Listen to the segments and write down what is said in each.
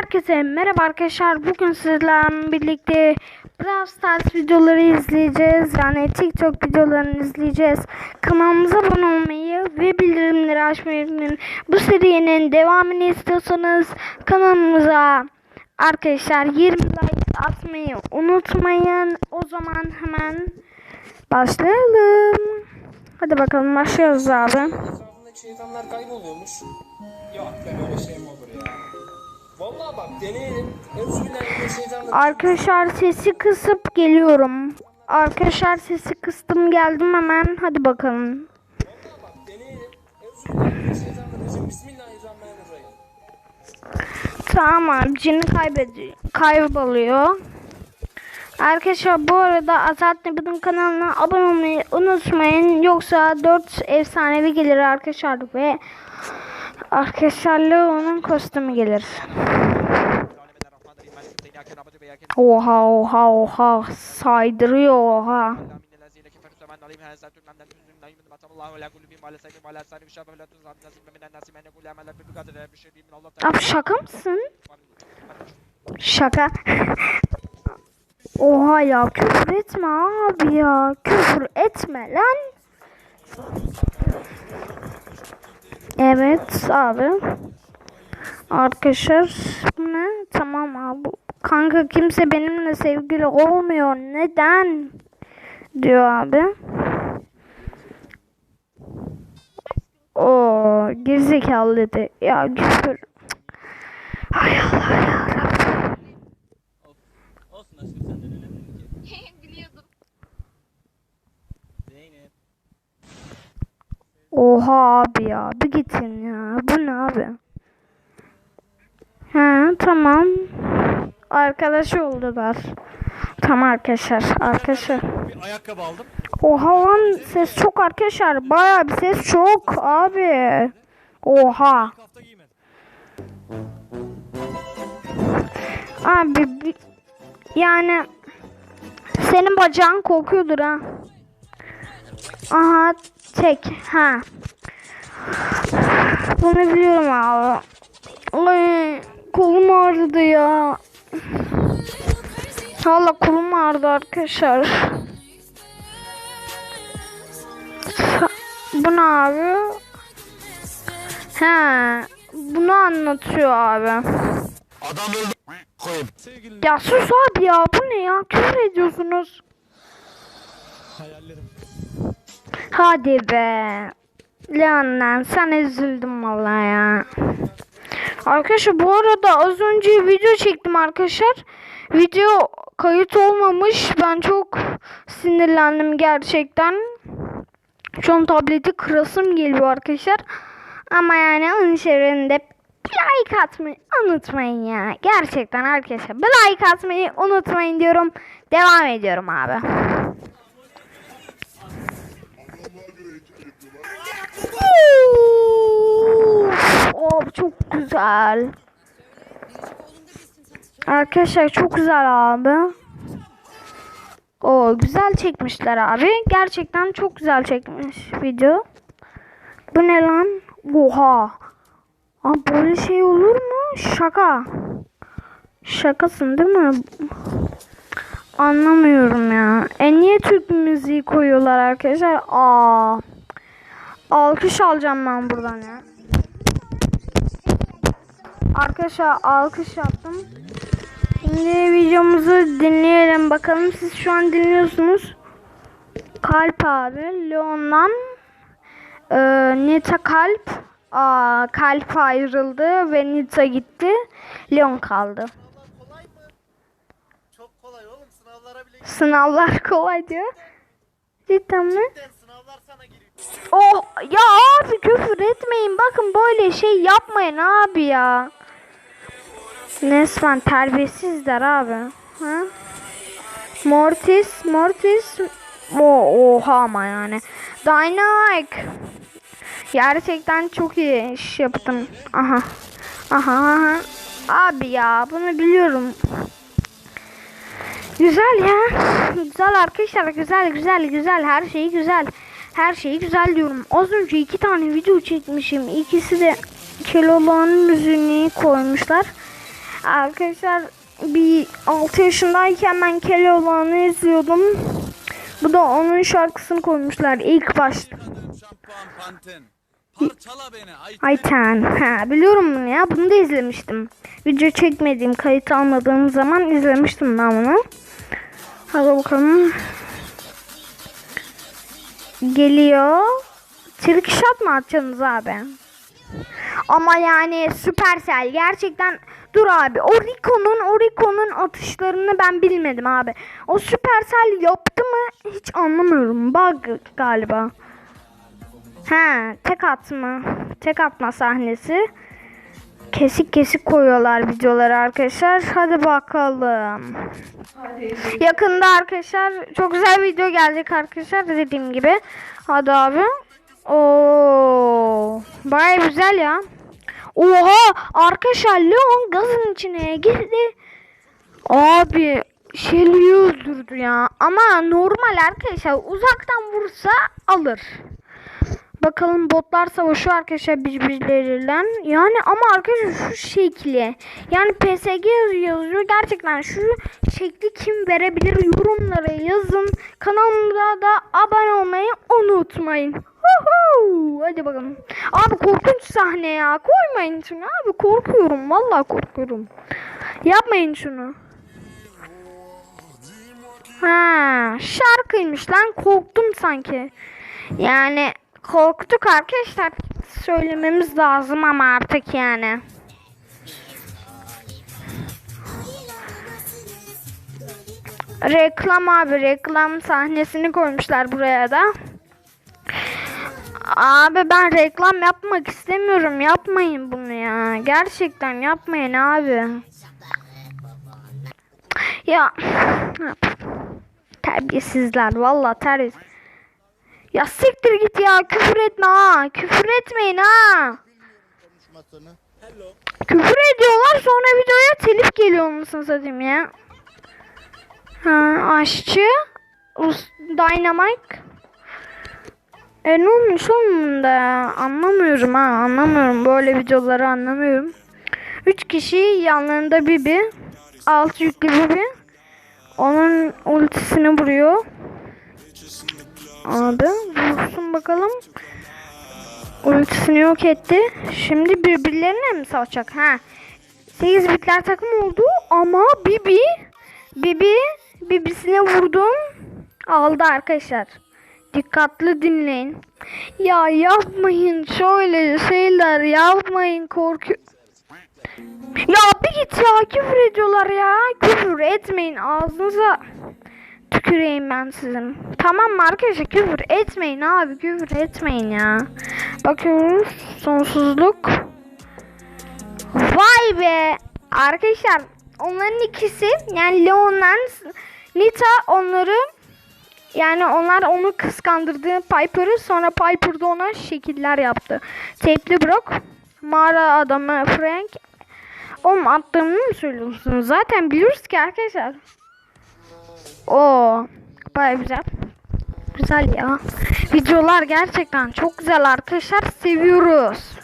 Herkese merhaba arkadaşlar. Bugün sizlerle birlikte Brawl Stars videoları izleyeceğiz. Yani TikTok videolarını izleyeceğiz. Kanalımıza abone olmayı ve bildirimleri açmayı unutmayın. Bu serinin devamını istiyorsanız kanalımıza arkadaşlar 20 like atmayı unutmayın. O zaman hemen başlayalım. Hadi bakalım başlıyoruz abi. Şeytanlar kayboluyormuş. Yok böyle şey mi olur ya? Vallahi bak deneyelim. Özgürler Arkadaşlar sesi kısıp geliyorum. Arkadaşlar sesi kıstım geldim hemen. Hadi bakalım. Bismillahirrahmanirrahim. Tamam cini kaybediyor. Kayboluyor. Arkadaşlar bu arada Azat Nebi'nin kanalına abone olmayı unutmayın. Yoksa 4 efsanevi gelir arkadaşlar ve arkadaşlarla onun kostümü gelir. Oha oha oha saydırıyor oha. Abi şaka mısın? Şaka. Oha ya küfür etme abi ya. Küfür etme lan. Evet abi. Arkadaşlar ne? Tamam abi. Kanka kimse benimle sevgili olmuyor. Neden? Diyor abi. O gerizekalı dedi. Ya küfür. Hay Allah Oha abi ya. Bir gitsin ya. Bu ne abi? He tamam. Arkadaş oldular. Tamam arkadaşlar. Arkadaşlar. Bir ayakkabı aldım. Oha lan ses çok arkadaşlar. Baya bir ses çok abi. Oha. Abi bi- yani senin bacağın kokuyordur ha. Aha tek ha. Bunu biliyorum abi. Ay kolum ağrıdı ya. Valla kolum ağrıdı arkadaşlar. Bu ne abi? He, bunu anlatıyor abi. Adam öldü. Koyayım. Ya sus abi ya bu ne ya küfür ediyorsunuz. hayallerim. Hadi be. Leon'dan sen üzüldüm vallahi ya. Arkadaşlar bu arada az önce video çektim arkadaşlar. Video kayıt olmamış. Ben çok sinirlendim gerçekten. Şu an tableti kırasım geliyor arkadaşlar. Ama yani onun çevrende like atmayı unutmayın ya. Gerçekten arkadaşlar bir like atmayı unutmayın diyorum. Devam ediyorum abi. Oh, çok güzel. Arkadaşlar çok güzel abi. O güzel çekmişler abi. Gerçekten çok güzel çekmiş video. Bu ne lan? Oha. Abi böyle şey olur mu? Şaka. Şakasın değil mi? Anlamıyorum ya. E niye Türk müziği koyuyorlar arkadaşlar? Aa. Alkış alacağım ben buradan ya. Arkadaşlar alkış yaptım. Şimdi videomuzu dinleyelim bakalım. Siz şu an dinliyorsunuz. Kalp abi. Leon'dan e, Nita Kalp. Aa, kalp ayrıldı ve Nita gitti. Leon kaldı. kolay kolay oğlum. Sınavlar kolay diyor. Cidden mi? gittin. Sınavlar sana giriyor. Oh ya abi küfür etmeyin. Bakın böyle şey yapmayın abi ya. Resmen terbiyesizler abi. Ha? Mortis, Mortis. O, oha ama yani. Dynamite. Gerçekten çok iyi iş yaptım. Aha. Aha aha. Abi ya bunu biliyorum. Güzel ya. Güzel arkadaşlar. Güzel güzel güzel. Her şey güzel. Her şeyi güzel diyorum. Az önce iki tane video çekmişim. İkisi de Keloğlan'ın müziğini koymuşlar. Arkadaşlar bir 6 yaşındayken ben Keloğlan'ı izliyordum. Bu da onun şarkısını koymuşlar ilk başta. Ayten. Ha, biliyorum bunu ya. Bunu da izlemiştim. Video çekmediğim, kayıt almadığım zaman izlemiştim ben bunu. Hadi bakalım. Geliyor. Trick shot mı atacaksınız abi? Ama yani Supercell gerçekten dur abi. O Rico'nun o Rico'nun atışlarını ben bilmedim abi. O Supercell yaptı mı hiç anlamıyorum. Bug galiba. He, tek atma. Tek atma sahnesi. Kesik kesik koyuyorlar videoları arkadaşlar. Hadi bakalım. Yakında arkadaşlar çok güzel video gelecek arkadaşlar dediğim gibi. Hadi abi. Oo, baya güzel ya. Oha arkadaşlar Leon gazın içine girdi. Abi Shelly'i öldürdü ya. Ama normal arkadaşlar uzaktan vursa alır. Bakalım botlar savaşıyor arkadaşlar birbirleriyle. Yani ama arkadaşlar şu şekli. Yani PSG yazıyor. Gerçekten şu şekli kim verebilir? Yorumlara yazın. Kanalımda da abone olmayı unutmayın. Huhu! Hadi bakalım. Abi korkunç sahne ya. Koymayın şunu abi. Korkuyorum. Vallahi korkuyorum. Yapmayın şunu. Ha, şarkıymış lan. Korktum sanki. Yani korktuk arkadaşlar. Söylememiz lazım ama artık yani. Reklam abi reklam sahnesini koymuşlar buraya da. Abi ben reklam yapmak istemiyorum. Yapmayın bunu ya. Gerçekten yapmayın abi. Ya terbiyesizler vallahi terbiyesiz. Ya siktir git ya küfür etme ha. Küfür etmeyin ha. Küfür ediyorlar sonra videoya telif geliyor musun satayım ya. Ha, aşçı. Rus, Dynamite. E ne olmuş onun da anlamıyorum ha anlamıyorum böyle videoları anlamıyorum. Üç kişi yanlarında Bibi. Alt yüklü Bibi. Onun ultisini vuruyor. Abi vursun bakalım. Ultisini yok etti. Şimdi birbirlerine mi salacak? Ha. 8 bitler takım oldu ama Bibi Bibi Bibisine vurdum. Aldı arkadaşlar. Dikkatli dinleyin. Ya yapmayın şöyle şeyler yapmayın korku. Ya bir git ya küfür ediyorlar ya. Küfür etmeyin ağzınıza tüküreyim ben sizin. Tamam mı arkadaşlar küfür etmeyin abi küfür etmeyin ya. Bakıyoruz sonsuzluk. Vay be arkadaşlar onların ikisi yani Leon'la Nita onları yani onlar onu kıskandırdı Piper'ı sonra Piper da ona şekiller yaptı. Tepli Brock mağara adamı Frank Oğlum attığımı mı söylüyorsunuz? Zaten biliyoruz ki arkadaşlar. Oo, baya güzel. Güzel ya. Videolar gerçekten çok güzel arkadaşlar. Seviyoruz.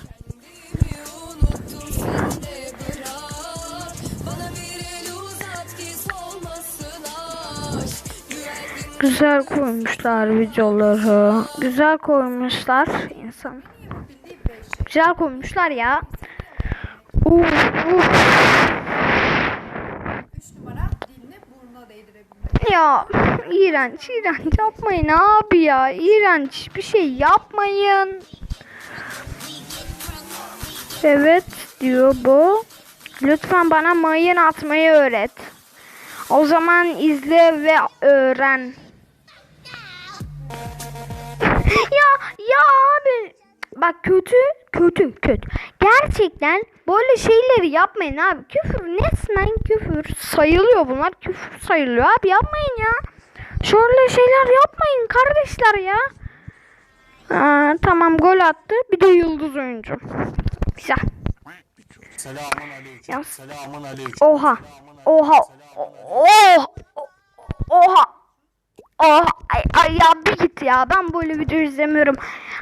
Güzel koymuşlar videoları. Güzel koymuşlar insan. Güzel koymuşlar ya. Uf, uf. Ya iğrenç iğrenç yapmayın abi ya iğrenç bir şey yapmayın. Evet diyor bu. Lütfen bana mayın atmayı öğret. O zaman izle ve öğren. ya ya abi bak kötü kötü kötü. Gerçekten böyle şeyleri yapmayın abi. Küfür resmen küfür sayılıyor bunlar. Küfür sayılıyor abi yapmayın ya. Şöyle şeyler yapmayın kardeşler ya. Aa, tamam gol attı. Bir de yıldız oyuncu. Güzel. Selamun aleyküm. Selamun aleyküm. Oha. Oha. Oha. Oha. Oha. Ay, ay ya bir git ya ben böyle video izlemiyorum.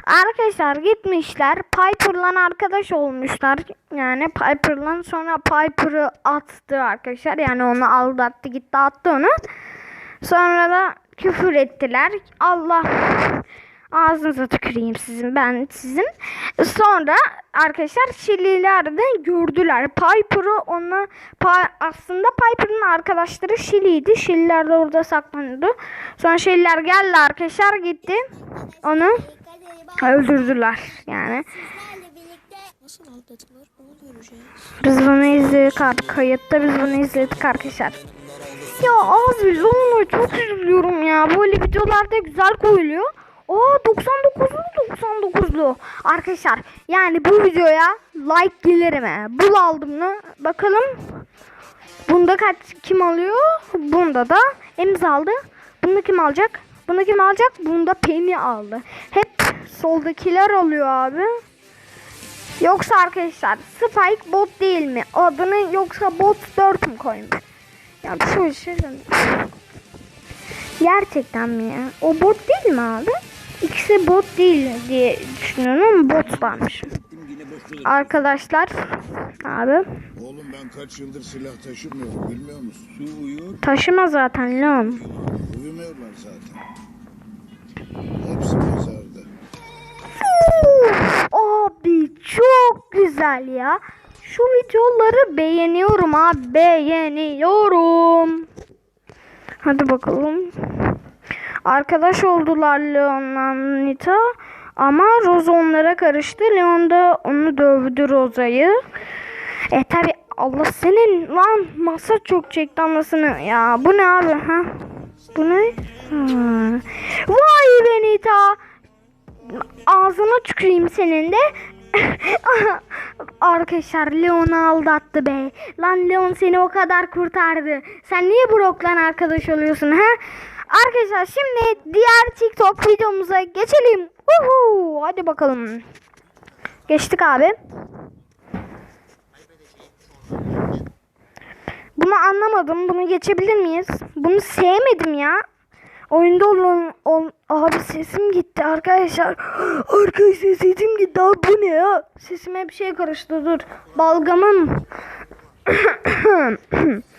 Arkadaşlar gitmişler Piper'la arkadaş olmuşlar. Yani Piper'la sonra Piper'ı attı arkadaşlar. Yani onu aldattı gitti attı onu. Sonra da küfür ettiler. Allah ağzınıza tüküreyim sizin ben sizin. Sonra arkadaşlar Şililer de gördüler. Piper'ı ona Pa- aslında Piper'ın arkadaşları Şili'ydi. Şililer de orada saklanıyordu. Sonra Şililer geldi arkadaşlar gitti. Onu öldürdüler yani. Biz bunu izledik abi. Kayıtta biz bunu izledik arkadaşlar. Ya abi Lona çok üzülüyorum ya. Böyle videolarda güzel koyuluyor. Aa 99'lu 99'lu. Arkadaşlar yani bu videoya like gelir mi? Bul aldım mı? Bakalım. Bunda kaç kim alıyor? Bunda da Emiz aldı. Bunda kim alacak? Bunda kim alacak? Bunda Penny aldı. Hep soldakiler alıyor abi. Yoksa arkadaşlar Spike bot değil mi? Adını yoksa bot 4 mü koymuş? Ya şöyle şey Gerçekten mi ya? O bot değil mi abi? İkisi bot değil diye düşünüyorum ama botlarmış. Arkadaşlar abi Oğlum ben kaç yıldır silah taşımıyorum bilmiyor musun? Su uyuyor, taşıma zaten lan. uyumuyorlar zaten. Hepsi mezarda. Abi çok güzel ya. Şu videoları beğeniyorum abi beğeniyorum. Hadi bakalım. Arkadaş oldular Leon'la Nita. Ama Rose onlara karıştı. Leon da onu dövdü Rosa'yı. E tabi Allah senin lan masa çok çekti anlasını. Ya bu ne abi ha? Bu ne? Ha. Vay be Nita. Ağzına tüküreyim senin de. Arkadaşlar Leon'u aldattı be. Lan Leon seni o kadar kurtardı. Sen niye Brock'la arkadaş oluyorsun ha? Arkadaşlar şimdi diğer TikTok videomuza geçelim. Uhu, hadi bakalım. Geçtik abi. Bunu anlamadım. Bunu geçebilir miyiz? Bunu sevmedim ya. Oyunda olan, ol, abi sesim gitti arkadaşlar. Arkadaşlar sesim gitti abi bu ne ya? Sesime bir şey karıştı dur. Balgamım.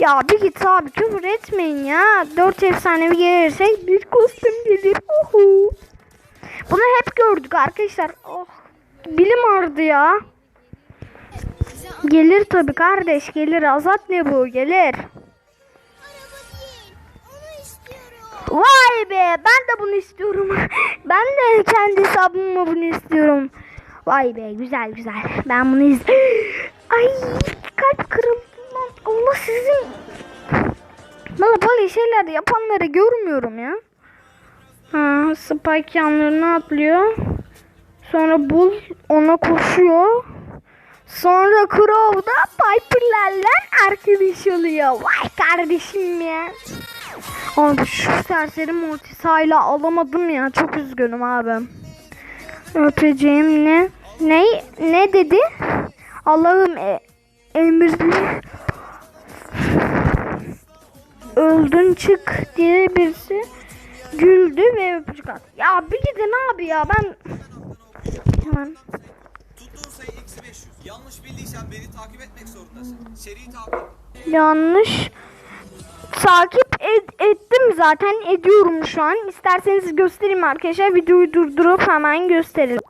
ya bir git abi küfür etmeyin ya. Dört efsanevi gelirsek bir kostüm gelir. Uhu. Bunu hep gördük arkadaşlar. Oh. Bilim ardı ya. Gelir tabi kardeş gelir. Azat ne bu gelir. Vay be ben de bunu istiyorum. ben de kendi hesabıma bunu istiyorum. Vay be güzel güzel. Ben bunu iz... Ay kalp kırıldı. Allah sizin. Valla böyle şeyler yapanları görmüyorum ya. Ha, Spike yanlarına atlıyor. Sonra Bull ona koşuyor. Sonra Crow da Piper'lerle arkadaş oluyor. Vay kardeşim ya. Abi şu serseri Mortis hala alamadım ya. Çok üzgünüm abi. Öpeceğim ne? Ne? Ne dedi? Allah'ım e, emirli. Öldün çık diye birisi güldü ve öpücük attı. Ya bir gidin abi ya ben hemen Tuttuğun sayı eksi 500. Yanlış bildiysen beni takip etmek zorundasın. Seri takip. yanlış takip ed- ettim zaten ediyorum şu an. İsterseniz göstereyim arkadaşlar. Videoyu durdurup hemen gösterelim.